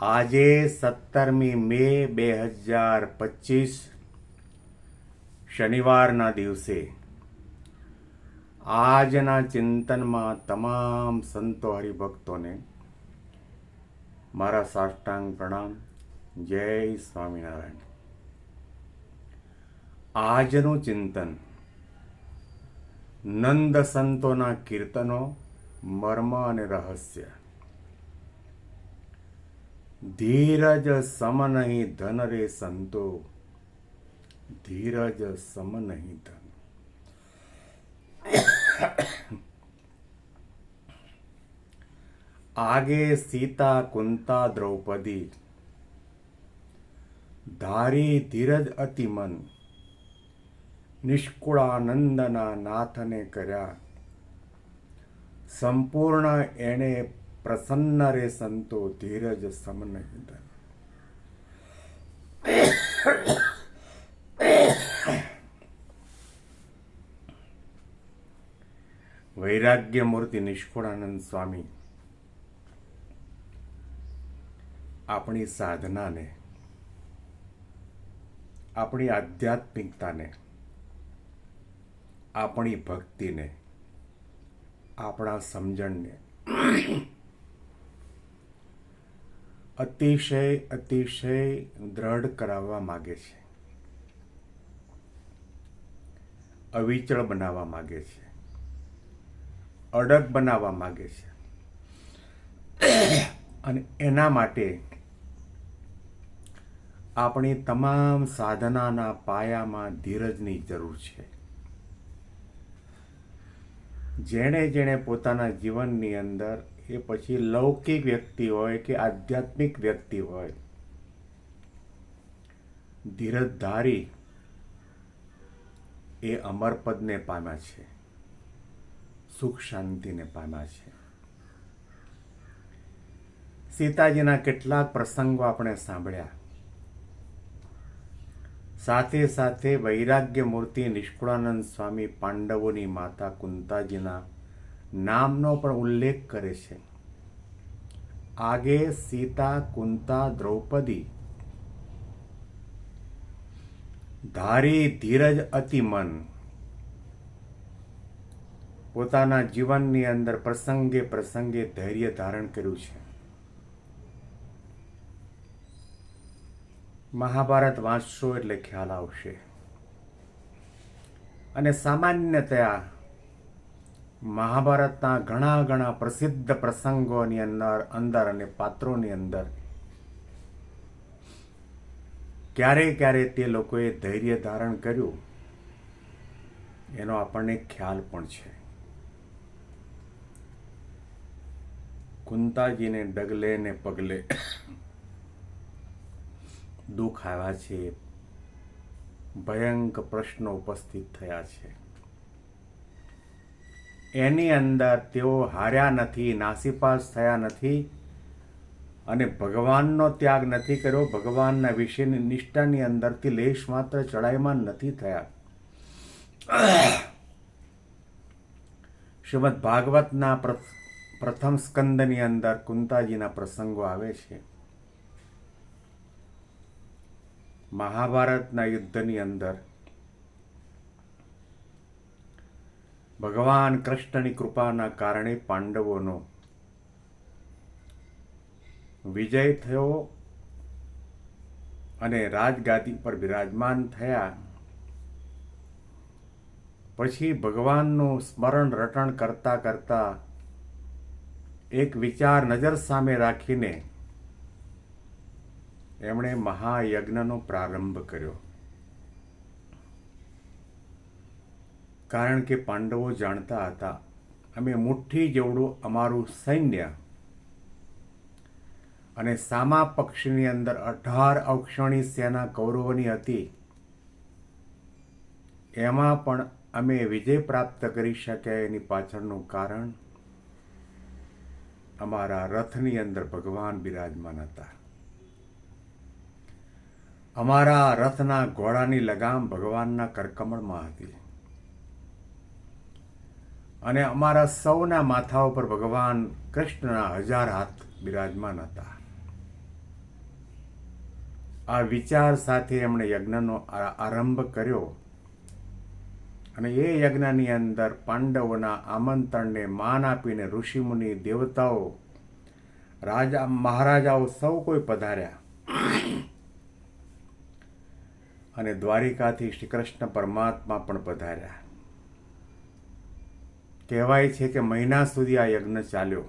આજે સત્તરમી મે બે હજાર પચીસ શનિવારના દિવસે આજના ચિંતનમાં તમામ સંતો હરિભક્તોને મારા સાષ્ટાંગ પ્રણામ. જય સ્વામિનારાયણ. આજનું ચિંતન નંદ સંતોના કીર્તનો, મર્મ અને રહસ્ય. ધીરજ સમ નહીં ધન રે સંતો. ધીરજ સમ નહીં ધન. આગે સીતા કુંતા દ્રૌપદી. ધારી ધીરજ અતિ મન. નિષ્કુળાનંદના નાથને કર્યા. સંપૂર્ણ એણે પ્રસન્ન રે સંતો ધીરજ સમ નહીં ધન વૈરાગ્ય મૂર્તિ નિષ્કુળાનંદ સ્વામી આપણી સાધનાને, આપણી આધ્યાત્મિકતાને, આપણી ભક્તિને, આપણા સમજણને અતિશય અતિશય દ્રઢ કરાવવા માગે છે. અવિચળ બનાવવા માગે છે. અડગ બનાવવા માગે છે. અને એના માટે આપણી તમામ સાધનાના પાયામાં ધીરજની જરૂર છે. જેણે જેણે પોતાના જીવનની અંદર એ પછી લૌકિક વ્યક્તિ હોય કે આધ્યાત્મિક વ્યક્તિ હોય. ધીરજધારી એ અમરપદને પામ્યા છે. સુખ શાંતિને પામ્યા છે. સીતાજીના કેટલાક પ્રસંગો આપણે સાંભળ્યા. સાથે સાથે વૈરાગ્ય મૂર્તિ નિષ્કુળાનંદ સ્વામી પાંડવોની માતા કુંતાજીના નામનો પણ ઉલ્લેખ કરે છે. આગે સીતા કુંતા દ્રૌપદી. ધારી ધીરજ અતિ મન. પોતાના જીવનની અંદર પ્રસંગે પ્રસંગે ધૈર્ય ધારણ કર્યું છે. મહાભારત વાંચશો એટલે ખ્યાલ આવશે. અને સામાન્યતયા મહાભારતના ઘણા ઘણા પ્રસિદ્ધ પ્રસંગોની અંદર અંદર અને પાત્રોની અંદર ક્યારે ક્યારે તે લોકોએ ધૈર્ય ધારણ કર્યું. એનો આપણને ખ્યાલ પણ છે. કુંતાજીને ડગલે ને પગલે દુઃખ આવ્યા છે. ભયંકર પ્રશ્નો ઉપસ્થિત થયા છે. એની અંદર તેઓ હાર્યા નથી, નાસીપાસ થયા નથી અને ભગવાનનો ત્યાગ નથી કર્યો. ભગવાનના વિશેની નિષ્ઠાની અંદરથી લેશ માત્ર ચડાઈમાં નથી થયા. શ્રીમદ ભાગવતના પ્રથમ સ્કંદની અંદર કુંતાજીના પ્રસંગો આવે છે. મહાભારતના યુદ્ધની અંદર ભગવાન કૃષ્ણની કૃપાના કારણે પાંડવોનો વિજય થયો અને રાજગાદી પર બિરાજમાન થયા. પછી ભગવાનનું સ્મરણ રટણ કરતા કરતા એક વિચાર નજર સામે રાખીને એમણે મહાયજ્ઞનો પ્રારંભ કર્યો. કારણ કે પાંડવો જાણતા હતા. અમે મુઠ્ઠી જેવડું અમારું સૈન્ય અને સામા પક્ષની અંદર અઢાર અક્ષણી સેના કૌરવોની હતી. એમાં પણ અમે વિજય પ્રાપ્ત કરી શક્યા એની પાછળનું કારણ અમારા રથની અંદર ભગવાન બિરાજમાન હતા. અમારા રથના ઘોડાની લગામ ભગવાનના કરકમળમાં હતી. અને અમારા સૌના માથા ઉપર ભગવાન કૃષ્ણના હજાર હાથ બિરાજમાન હતા. આ વિચાર સાથે એમણે યજ્ઞનો આરંભ કર્યો અને એ યજ્ઞની અંદર પાંડવોના આમંત્રણને માન આપીને ઋષિમુનિ દેવતાઓ, રાજા, મહારાજાઓ સૌ કોઈ પધાર્યા. અને દ્વારિકાથી શ્રી કૃષ્ણ પરમાત્મા પણ પધાર્યા. કહેવાય છે કે મહિના સુધી આ યજ્ઞ ચાલ્યો.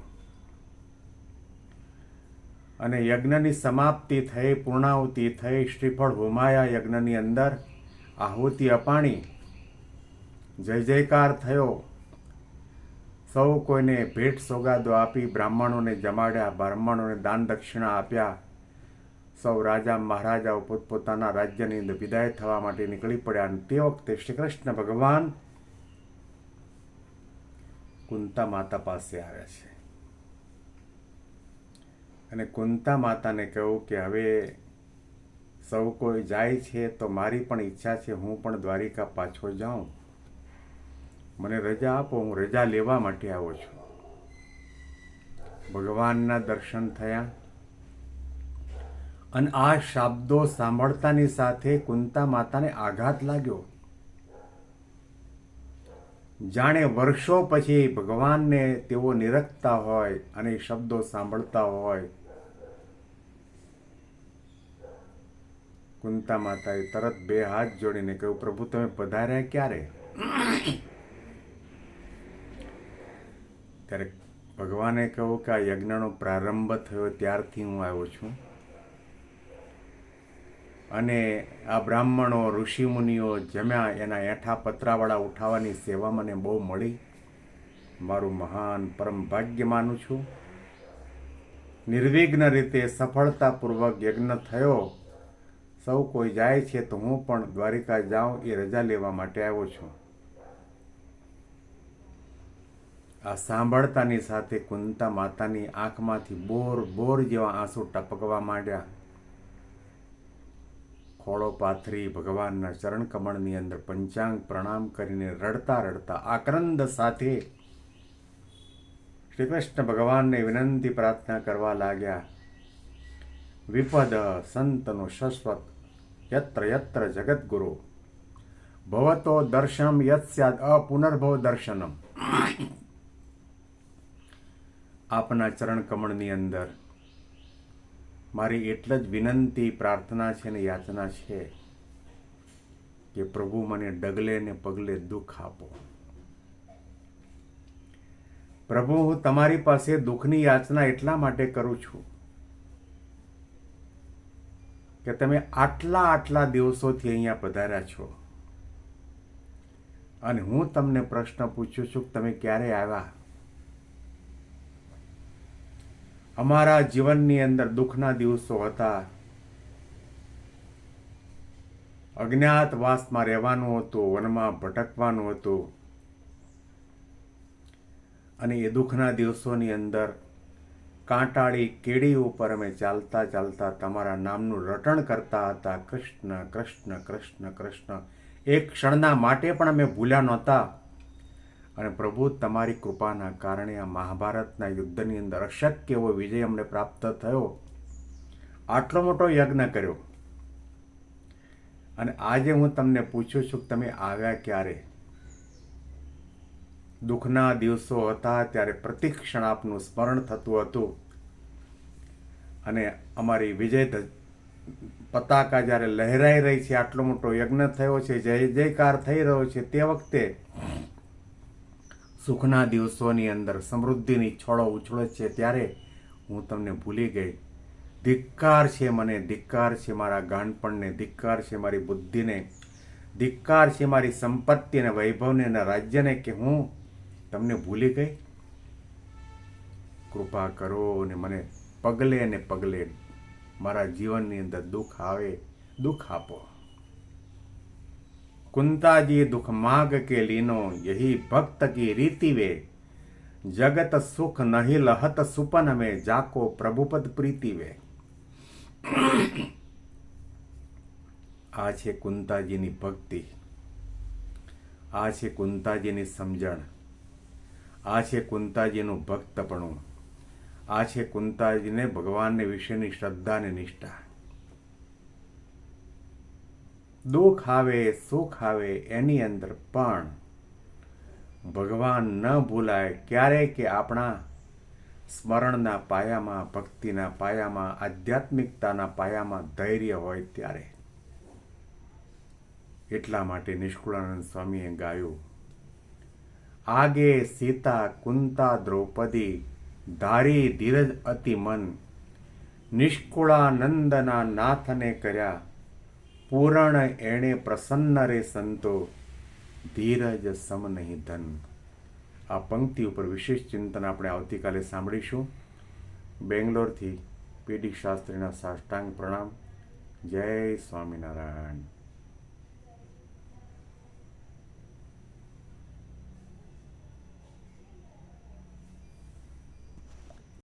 અને યજ્ઞની સમાપ્તિ થઈ, પૂર્ણાહુતિ થઈ, શ્રીફળ હોમાયા યજ્ઞની અંદર આહુતિ અપાણી. જય જયકાર થયો. સૌ કોઈને ભેટ સોગાદો આપી બ્રાહ્મણોને જમાડ્યા, બ્રાહ્મણોને દાન દક્ષિણા આપ્યા. સૌ રાજા મહારાજાઓ પોતપોતાના રાજ્યની અંદર વિદાય થવા માટે નીકળી પડ્યા. અને તે વખતે શ્રી કૃષ્ણ ભગવાન કુંતા માતા પાસે આવે છે. અને કુંતા માતાને કહ્યું કે હવે સૌ કોઈ જાય છે તો મારી પણ ઈચ્છા છે, હું પણ દ્વારિકા પાછો જાઉં. મને રજા આપો, હું રજા લેવા માટે આવો છું. ભગવાનના દર્શન થયા. અને આ શબ્દો સાંભળતાની સાથે કુંતા માતાને આઘાત લાગ્યો. જાણે વર્ષો પછી ભગવાનને તેઓ નિરખતા હોય અને શબ્દો સાંભળતા હોય. કુંતા માતાએ તરત બે હાથ જોડીને કહ્યું, પ્રભુ, તમે પધાર્યા ક્યારે? ત્યારે ભગવાને કહ્યું કે આ યજ્ઞનો પ્રારંભ થયો, ત્યારથી હું આવ્યો છું. અને આ બ્રાહ્મણો, ઋષિમુનિઓ જમ્યા એના એઠા પતરાવાળા ઉઠાવવાની સેવા મને બહુ મળી. મારું મહાન પરમ ભાગ્ય માનું છું. નિર્વિઘ્ન રીતે સફળતાપૂર્વક યજ્ઞ થયો. સૌ કોઈ જાય છે તો હું પણ દ્વારિકા જાઉં એ રજા લેવા માટે આવ્યો છું. આ સાંભળતાની સાથે કુંતા માતાની આંખમાંથી બોર બોર જેવા આંસુ ટપકવા માંડ્યા. ખોળો પાથરી ભગવાનના ચરણ કમળની અંદર પંચાંગ પ્રણામ કરીને રડતા રડતા આક્રંદ સાથે શ્રી કૃષ્ણ ભગવાનને વિનંતી પ્રાર્થના કરવા લાગ્યા. વિપદ સંતનો શશ્વત, યત્ર યત્ર જગદગુરુ. ભવતો દર્શનમ યત સ્યાદ અપુનર્ભવ દર્શનમ. આપના ચરણ કમળની અંદર મારી એટલે જ વિનંતી, પ્રાર્થના છે ને યાચના છે કે પ્રભુ મને ડગલે ને પગલે દુઃખ આપો. પ્રભુ, હું તમારી પાસે દુઃખની યાચના એટલા માટે કરું છું કે તમે આટલા આટલા દિવસોથી અહીંયા પધાર્યા છો અને હું તમને પ્રશ્ન પૂછું છું કે તમે ક્યારે આવ્યા? અમારા જીવનની અંદર દુઃખના દિવસો હતા. અજ્ઞાતવાસમાં રહેવાનું હતું, વનમાં ભટકવાનું હતું. અને એ દુઃખના દિવસોની અંદર કાંટાળી કેડી ઉપર અમે ચાલતા ચાલતા તમારા નામનું રટણ કરતા હતા. કૃષ્ણ કૃષ્ણ કૃષ્ણ કૃષ્ણ. એક ક્ષણના માટે પણ અમે ભૂલ્યા નહોતા. અને પ્રભુ, તમારી કૃપાના કારણે આ મહાભારતના યુદ્ધની અંદર અશક્ય એવો વિજય અમને પ્રાપ્ત થયો. આટલો મોટો યજ્ઞ કર્યો. અને આજે હું તમને પૂછું છું કે તમે આવ્યા ક્યારે? દુઃખના દિવસો હતા ત્યારે પ્રતિક્ષણ આપનું સ્મરણ થતું હતું. અને અમારી વિજય પતાકા જ્યારે લહેરાઈ રહી છે, આટલો મોટો યજ્ઞ થયો છે જય જયકાર થઈ રહ્યો છે, તે વખતે સુખના દિવસોની અંદર સમૃદ્ધિની છોડો ઉછળે છે ત્યારે હું તમને ભૂલી ગઈ. ધિક્કાર છે મને, ધિક્કાર છે મારા ગાનપણને ધિક્કાર છે મારી બુદ્ધિને, ધિક્કાર છે મારી સંપત્તિ અને વૈભવને અને રાજ્યને કે હું તમને ભૂલી ગઈ? કૃપા કરો અને મને પગલે ને પગલે મારા જીવનની અંદર દુઃખ આવે, દુઃખ આપો. कुंताजी दुख माग के लीनो यही भक्त की रीति वे जगत सुख नहीं लहत सुपन में जाको प्रभुपद प्रीति वे આ છે કુંતાજીની ભક્તિ આ છે કુંતાજીની સમજણ આ છે કુંતાજીનું ભક્તપણું આ છે કુંતાજીને ભગવાનને વિશેની શ્રદ્ધા અને નિષ્ઠા દુઃખ આવે, સુખ આવે એની અંદર પણ ભગવાન ન ભૂલાય ક્યારે કે આપણા સ્મરણના પાયામાં, ભક્તિના પાયામાં, આધ્યાત્મિકતાના પાયામાં ધૈર્ય હોય ત્યારે. એટલા માટે નિષ્કુળાનંદ સ્વામીએ ગાયું, આગે સીતા કુંતા દ્રૌપદી, ધારી ધીરજ અતિ મન. નિષ્કુળાનંદના નાથને કર્યા પૂરણ એણે પ્રસન્ન રે સંતો, ધીરજ સમ નહીં ધન. આ પંક્તિ ઉપર વિશેષ ચિંતન આપણે આવતીકાલે સાંભળીશું. બેંગ્લોરથી પીડી શાસ્ત્રીના સાષ્ટાંગ પ્રણામ. જય સ્વામિનારાયણ.